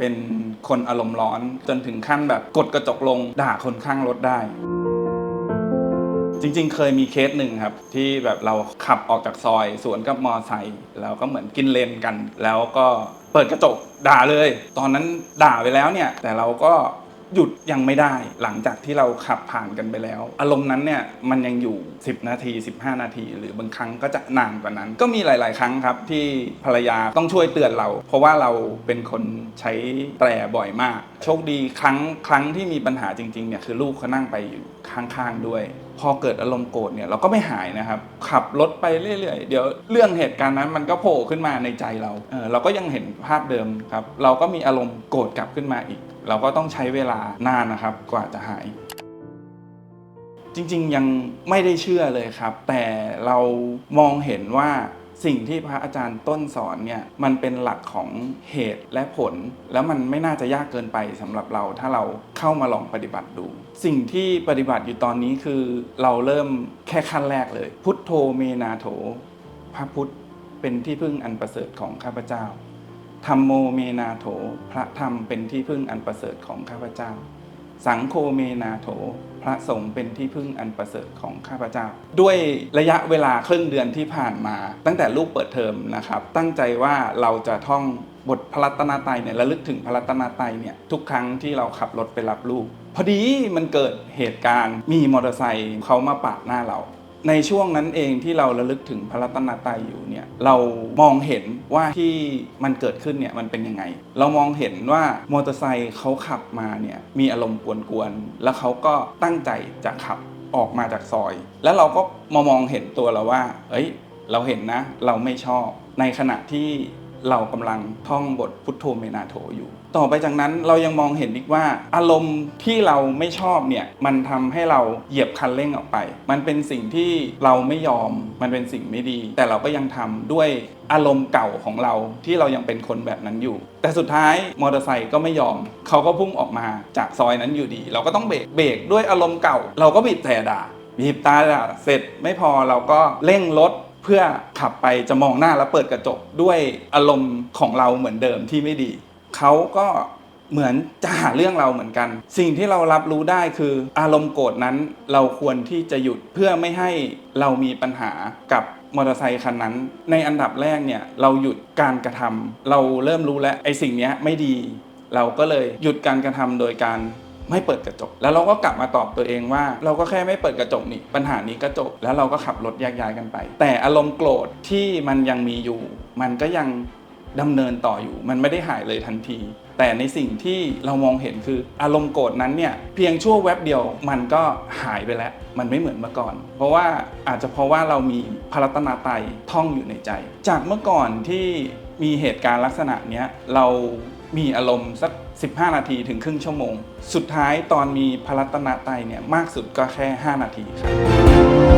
เป็นคนอารมณ์ร้อนจนถึงขั้นแบบกดกระจกลงด่าคนข้างรถได้ จริงๆ เคยมีเคสหนึ่งครับ ที่แบบเราขับออกจากซอย สวนกับมอไซค์แล้วก็เหมือนกินเลนกัน แล้วก็เปิดกระจกด่าเลย ตอนนั้นด่าไปแล้วเนี่ย แต่เราก็ หยุดยังไม่ได้หลังจากที่เราขับผ่านกันไปแล้ว อารมณ์นั้นเนี่ยมันยังอยู่ 10 นาที 15 นาที หรือบางครั้งก็จะนานกว่านั้น ก็มีหลาย ๆ ครั้งครับที่ภรรยาต้องช่วยเตือนเรา เพราะว่าเราเป็นคนใช้แตรบ่อยมาก โชคดีครั้งครั้งที่มีปัญหาจริง ๆ เนี่ยคือลูกเขานั่งไปอยู่ข้าง ๆ ด้วยพอเกิดอารมณ์โกรธเนี่ยเราก็ไม่หายนะครับ ขับรถไปเรื่อยๆ เดี๋ยวเรื่องเหตุการณ์นั้นมันก็โผล่ขึ้นมาในใจเราเออเราก็ยังเห็นภาพเดิมครับ เราก็มีอารมณ์โกรธกลับขึ้นมาอีก เราก็ต้องใช้เวลานานนะครับกว่าจะหาย จริงๆยังไม่ได้เชื่อเลยครับ แต่เรามองเห็นว่าสิ่งที่พระอาจารย์ต้นสอนเนี่ยมันเป็นหลักของเหตุและผล แล้วมันไม่น่าจะยากเกินไปสำหรับเราถ้าเราเข้ามาลองปฏิบัติดู สิ่งที่ปฏิบัติอยู่ตอนนี้คือเราเริ่มแค่ขั้นแรกเลย พุทโธเมนาโถ พระพุทธเป็นที่พึ่งอันประเสริฐของข้าพเจ้า ธรรมโมเมนาโถ พระธรรมเป็นที่พึ่งอันประเสริฐของข้าพเจ้า สังโฆเมนาโถ พระสงฆ์เป็นที่พึ่งอันประเสริฐของข้าพเจ้า ด้วยระยะเวลาครึ่งเดือนที่ผ่านมา ตั้งแต่ลูกเปิดเทอมนะครับ ตั้งใจว่าเราจะท่องบทพระรัตนตรัยเนี่ยระลึกถึงพระรัตนตรัยเนี่ยทุกครั้งที่เราขับรถไปรับลูก พอดีมันเกิดเหตุการณ์มีมอเตอร์ไซค์เขามาปาดหน้าเรา ในช่วงนั้นเองที่เราระลึกถึงพระรัตนตรัยอยู่เนี่ยเรามองเห็นว่าที่มันเกิดขึ้นเนี่ยมันเป็นยังไง เรามองเห็นว่ามอเตอร์ไซค์เขาขับมาเนี่ยมีอารมณ์กวนๆแล้วเขาก็ตั้งใจจะขับออกมาจากซอย แล้วเราก็มามองเห็นตัวเราว่า เอ้ย เราเห็นนะ เราไม่ชอบ ในขณะที่ เรากำลังท่องบทพุทโธเมนาโถอยู่ ต่อไปจากนั้นเรายังมองเห็นอีกว่า อารมณ์ที่เราไม่ชอบเนี่ยมันทำให้เราเหยียบคันเร่งออกไป มันเป็นสิ่งที่เราไม่ยอม มันเป็นสิ่งไม่ดี แต่เราก็ยังทำด้วยอารมณ์เก่าของเราที่เรายังเป็นคนแบบนั้นอยู่ แต่สุดท้ายมอเตอร์ไซค์ก็ไม่ยอม เขาก็พุ่งออกมาจากซอยนั้นอยู่ดี เราก็ต้องเบรกเบรกด้วยอารมณ์เก่า เราก็บีบแต่ด่าบีบตาด่าเสร็จไม่พอเราก็เร่งรถ เพื่อขับไปจะมองหน้าแล้วเปิดกระจกด้วยอารมณ์ของเราเหมือนเดิมที่ไม่ดี เขาก็เหมือนจะหาเรื่องเราเหมือนกัน สิ่งที่เรารับรู้ได้คืออารมณ์โกรธนั้นเราควรที่จะหยุดเพื่อไม่ให้เรามีปัญหากับมอเตอร์ไซคันนั้น ในอันดับแรกเนี่ยเราหยุดการกระทำเราเริ่มรู้แล้วไอ้สิ่งนี้ไม่ดี เราก็เลยหยุดการกระทำโดยการ ไม่เปิดกระจก แล้วเราก็กลับมาตอบตัวเองว่า เราก็แค่ไม่เปิดกระจกนี่ปัญหานี้ก็จบแล้วเราก็ขับรถแยกย้ายกันไป แต่อารมณ์โกรธที่มันยังมีอยู่ มันก็ยังดำเนินต่ออยู่ มันไม่ได้หายเลยทันที แต่ในสิ่งที่เรามองเห็นคืออารมณ์โกรธนั้นเนี่ยเพียงชั่วแวบเดียวมันก็หายไปแล้ว มันไม่เหมือนเมื่อก่อน เพราะว่าอาจจะเพราะว่าเรามีพรัตนตรัยท่องอยู่ในใจ จากเมื่อก่อนที่มีเหตุการณ์ลักษณะเนี้ยเรา มีอารมณ์สัก 15 นาทีถึงครึ่งชั่วโมง สุดท้ายตอนมีพลัตนาไตเนี่ยมากสุดก็แค่ 5 นาทีครับ